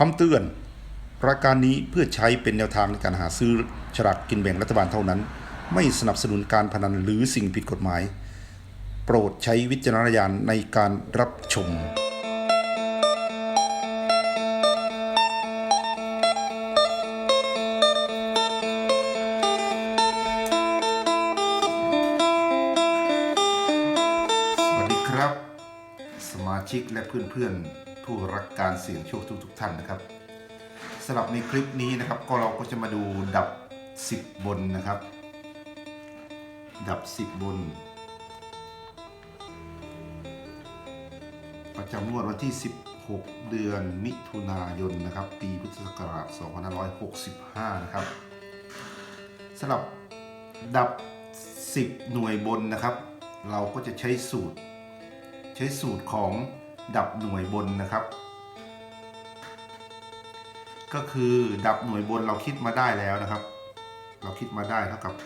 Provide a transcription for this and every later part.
คำเตือนรายการนี้เพื่อใช้เป็นแนวทางในการหาซื้อฉลากกินแบ่งรัฐบาลเท่านั้น ไม่สนับสนุนการพนันหรือสิ่งผิดกฎหมาย โปรดใช้วิจารณญาณในการรับชม สวัสดีครับ สมาชิกและเพื่อนๆ ผู้รักการเสี่ยงโชคทุกๆท่านนะครับสำหรับในคลิปนี้นะครับก็เราก็จะมาดูดับ 10 บนนะครับ ดับ 10 บน ประจำงวดวันที่ 16 เดือนมิถุนายนนะครับ ปีพุทธศักราช 2565 นะครับสำหรับดับ 10 หน่วยบนนะครับ เราก็จะใช้สูตร ใช้สูตรของ ดับหน่วยบนนะครับ ก็คือดับหน่วยบนเราคิดมาได้แล้วนะครับ เราคิดมาได้เท่ากับ 9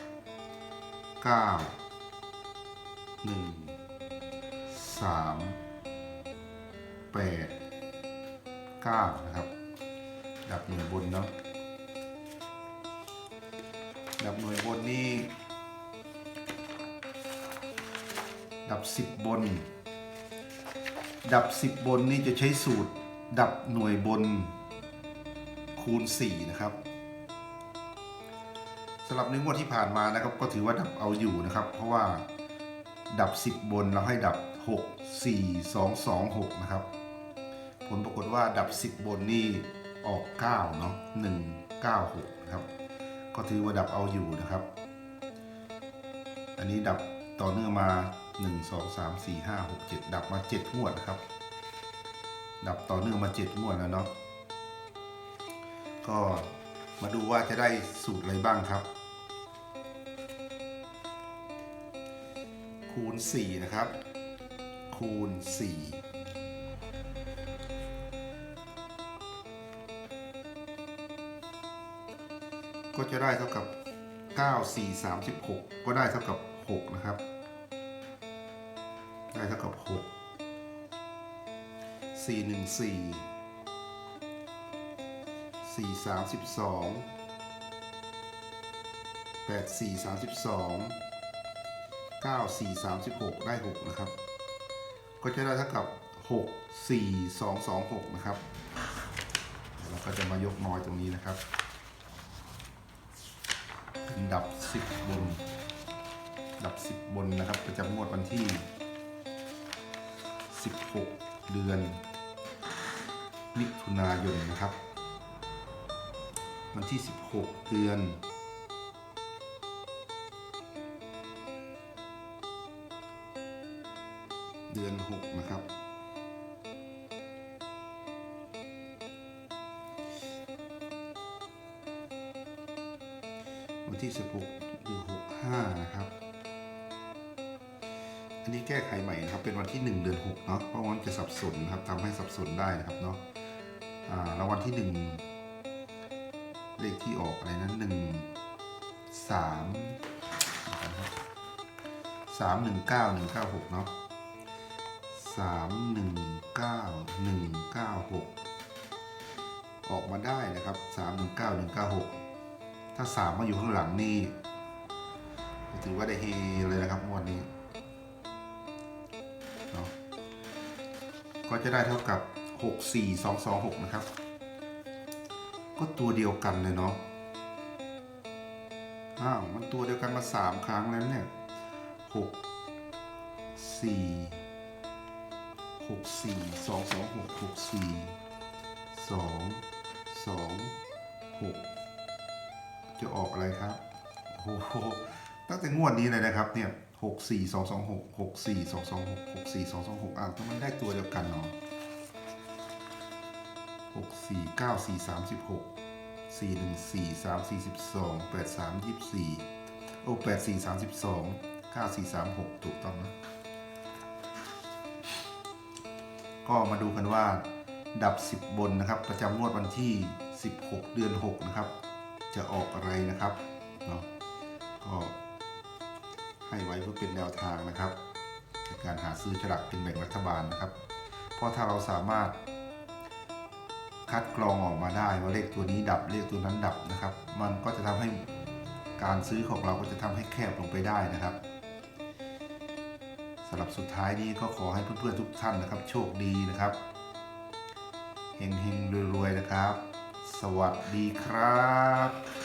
1 3 8 9นะครับ ดับหน่วยบนเนาะดับหน่วยบนนี่ดับ 10 บน ดับ 10 บนนี่จะใช้สูตรดับหน่วยบนคูณ 4 นะครับสำหรับในงวดที่ผ่านมานะครับ ก็ถือว่าดับเอาอยู่นะครับ เพราะว่าดับ 10 บนเราให้ดับ 6 4 2 2 6 นะครับ ผลปรากฏว่าดับ 10 บนนี่ออก 9 เนาะ1 9 6 นะครับ ก็ถือว่าดับเอาอยู่นะครับ อันนี้ดับต่อเนื่องมา 1 2 3 4 5 6 7ดับมา7งวดนะครับ ดับต่อเนื่องมา7งวดแล้วเนาะก็มาดูว่าจะได้สูตรอะไรบ้างครับ คูณ 4 นะครับ คูณ 4 ก็จะได้เท่ากับ 9 4 36 ก็ได้เท่ากับ 6 นะครับ ได้เท่ากับ6 4 1 4 4 32 8 4 32 9 4 36ได้6นะครับ ก็จะได้เท่ากับ6 4 2 2 6นะครับเราก็จะมายกน้อยตรงนี้นะครับเป็นดับ10บนดับ10บนนะครับประจำงวดวันที่ 16 เดือน มิถุนายนนะครับ วันที่ 16 เดือนเดือน 6 นะครับ วันที่ 16 เดือน 65 นะครับ อันนี้แก้ไขใหม่นะครับ เป็นวันที่ 1 เดือน6เนาะเพราะวันจะสับสนนะครับทำให้สับสนได้นะครับเนาะอ่าแล้ววันที่ 1 เลขที่ออกอะไรนะหนึ่งสามสามหนึ่งเก้าหนึ่งเก้าหกเนาะสามหนึ่งเก้าหนึ่งเก้าหกออกมาได้นะครับสามหนึ่งเก้าหนึ่งเก้าหกถ้าสามมาอยู่ข้างหลังนี่ถือว่าได้เฮเลยนะครับงวดนี้ ก็จะได้เท่ากับหกสี่สองสองหกนะครับ ก็ตัวเดียวกันเลยเนาะอ้าวมันตัวเดียวกันมาสามครั้งแล้วเนี่ยหกสี่หกสี่สองสองหกหกสี่สองสองหกจะออกอะไรครับโอ้โหตั้งแต่งวดนี้เลยนะครับเนี่ย หกสี่สองสองหกหกสี่สองสองหกหกสี่สองสองหกอ้าวทำไมได้ตัวเดียวกันเนาะหกสี่เก้าสี่สามสิบหกสี่หนึ่งสี่สามสี่สิบสองแปดสามยี่สี่โอ้แปดสี่สามสิบสองเก้าสี่สามหกถูกต้องนะ ก็มาดูกันว่า ดับ10บนนะครับ ประจำงวดวันที่16เดือน6นะครับ จะออกอะไรนะครับเนาะก็ ให้ไว้เพื่อเป็นแนวทางนะครับในการหาซื้อฉลากกินแบ่งรัฐบาลนะครับ เพราะถ้าเราสามารถ คัดกรองออกมาได้ว่าเลขตัวนี้ดับเลขตัวนั้นดับนะครับ มันก็จะทำให้การซื้อของเราก็จะทำให้แคบลงไปได้นะครับสำหรับสุดท้ายนี้ก็ขอให้เพื่อนๆทุกท่านนะครับ โชคดีนะครับเฮงๆรวยๆนะครับ สวัสดีครับ